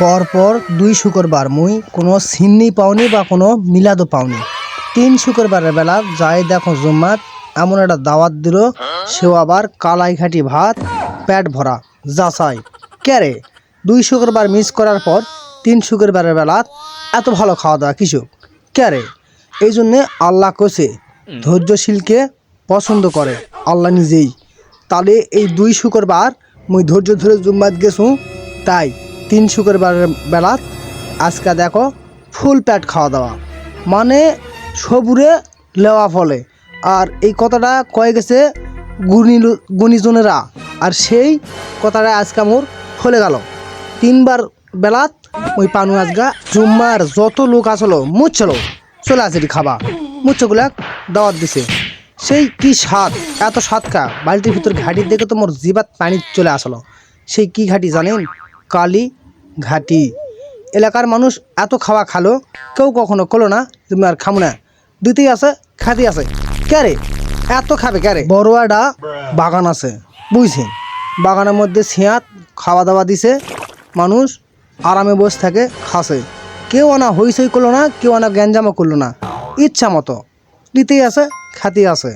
পরপর দুই শুক্রবার মুই কোনো সিন্নি পাওনি বা কোনো মিলাদও পাওনি। তিন শুক্রবারের বেলা যাই দেখো জুম্মাত, এমন একটা দাওয়াত দিল, সেও আবার কালাই ঘাটি ভাত, পেট ভরা যাচাই ক্যারে দুই শুক্রবার মিস করার পর তিন শুক্রবারের বেলা এত ভালো খাওয়া দাওয়া কিছু ক্যারে এই জন্যে আল্লাহ কোসে ধৈর্যশীলকে পছন্দ করে, আল্লাহ নিজেই। তাহলে এই দুই শুক্রবার মুই ধৈর্য ধরে জুম্মাত গেছু, তাই। তিন শুক্রবারের বেলাত আজকে দেখো ফুল প্যাট খাওয়া দাওয়া। মানে সবুরে লেওয়া ফলে। আর এই কথাটা কয়ে গেছে গুণী গুণীজনেরা। আর সেই কথাটা আজকে মোর ফলে গেল। তিনবার বেলাত ওই পানু আজগা জুম্মার যত লোক আসলো, মুচ্ছলো, চলে আসে খাবা মুচ্ছগুলাক দাওয়াত দিছে। সেই কি স্বাদ, এত স্বাদ খা বালতির ভিতর ঘাটি দেখে তো মোর জিবাত পানি চলে আসলো। সেই কি ঘাটি জানেন? কালি ঘাটি। এলাকার মানুষ এত খাওয়া খালো, কেউ কখনো কলো না, তুমি আর খামো না। দিতেই আছে খাতে আছে। ক্যারে এত খাবে ক্যারে বড়োয়াডা বাগান আছে বুঝছেন বাগানের মধ্যে ছিয়াত খাওয়া দাওয়া দিছে। মানুষ আরামে বসে থাকে খাসে কেউ আনা হইসই করল না, কেউ আনা গ্যাঞ্জামও করল না। ইচ্ছা মতো। নিতেই আছে খাতেই আছে।